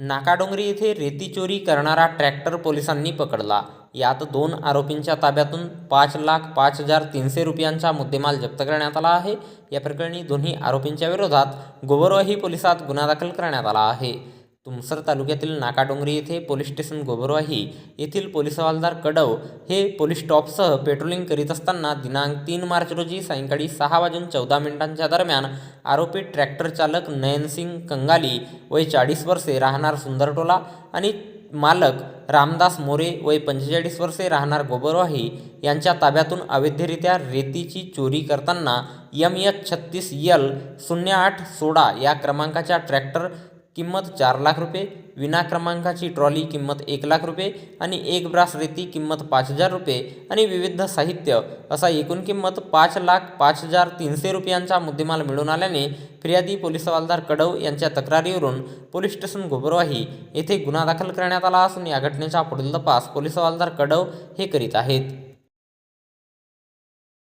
नाकाडोंगरी येथे रेती चोरी करणारा ट्रॅक्टर पोलिसांनी पकडला. यात दोन आरोपींच्या ताब्यातून पाच लाख पाच हजार तीनशे रुपयांचा मुद्देमाल जप्त करण्यात आला आहे. या प्रकरणी दोन्ही आरोपींच्या विरोधात गोबरवाही पोलिसात गुन्हा दाखल करण्यात आला आहे. तुमसर तालुक्यातील नाकाडोंगरी येथे पोलीस स्टेशन गोबरवाही येथील पोलीस हवालदार कडव हे पोलीस स्टॉपसह पेट्रोलिंग करीत असताना दिनांक तीन मार्च रोजी सायंकाळी सहा वाजून चौदा मिनिटांच्या दरम्यान आरोपी ट्रॅक्टर चालक नयनसिंग कंगाली वय चाळीस वर्षे राहणार सुंदरटोला आणि मालक रामदास मोरे वय पंचेचाळीस वर्षे राहणार गोबरवाही यांच्या ताब्यातून अवैधरित्या रेतीची चोरी करताना एम एच छत्तीस यल शून्य आठ सोळा या क्रमांकाच्या ट्रॅक्टर किंमत चार लाख रुपये विना क्रमांकाची ट्रॉली किंमत एक लाख रुपये आणि एक ब्रास रेती किंमत पाच हजार रुपये आणि विविध साहित्य असा एकूण किंमत पाच लाख पाच हजार तीनशे रुपयांचा मुद्देमाल मिळून आल्याने फिर्यादी पोलीस हवालदार कडव यांच्या तक्रारीवरून पोलीस स्टेशन घोबरवाही येथे गुन्हा दाखल करण्यात आला असून या घटनेचा पुढील तपास पोलीस हवालदार कडव हे करीत आहेत.